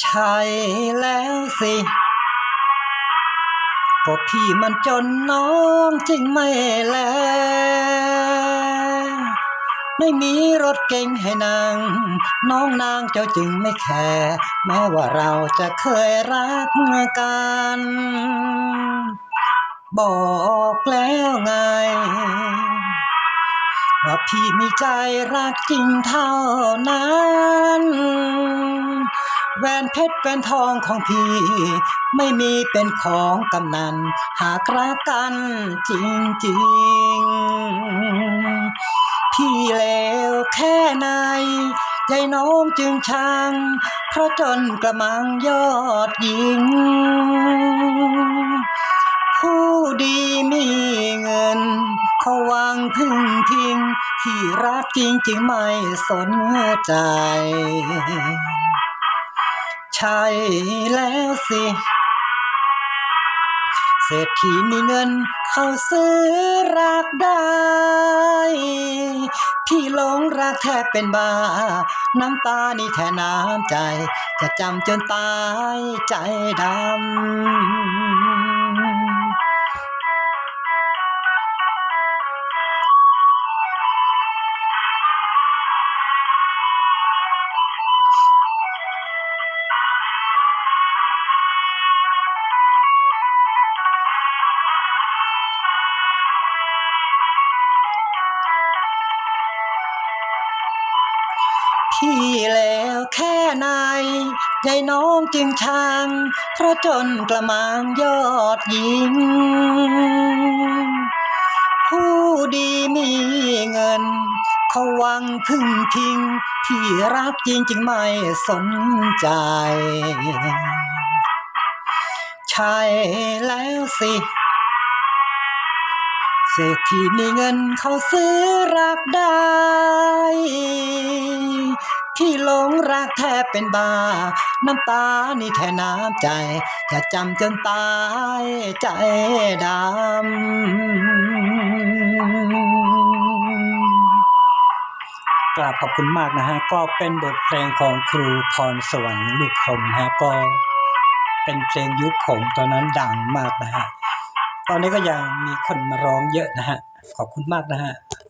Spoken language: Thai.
ใช่แล้วสิก็พี่มันจนน้องจริงไม่แลไม่มีรถเก๋งให้นางน้องนางเจ้าจึงไม่แคร์แม้ว่าเราจะเคยรักกัน บอกแล้วไง ว่าพี่มีใจรักจริงเท่านั้น แหวนเพชรแหวนทองของพี่ ไม่มีเป็นของกำนัน หากรักกันจริงๆ พี่เลวแค่ไหนใจน้องจึงชัง เพราะจนกระมังยอดหญิง ผู้ดีมีเงิน เขาวางพึ่งพิง ที่รักจริงจริงๆไม่สนใจ ใช่แล้วสิ เศรษฐีมีเงินเขาซื้อรักได้ พี่หลงรักแทบเป็นบ้า น้ำตานี่แทนน้ำใจ จะจำจนตายใจดำ พี่แล้วแค่ไหนยายน้องจึงชัง เพราะจนกระมังยอดหญิง ผู้ดีมีเงิน เขาวังพึ่งพิง พี่รักจริงจึงไม่สนใจ ใช่แล้วสิเศรษฐีมีเงินเขาซื้อรักได้ ที่หลงรักแทบเป็นบ้า น้ำตานี่แทนน้ำใจ จะจำจนตายใจดำกราบขอบคุณมากนะฮะ ก็เป็นบทเพลงของครูพรสวรรค์ลูกพรมฮะก็เป็นเพลงยุคผมตอนนั้นดังมากนะฮะ ตอนนี้ก็ยังมีคนมาร้องเยอะนะฮะ ขอบคุณมากนะฮะ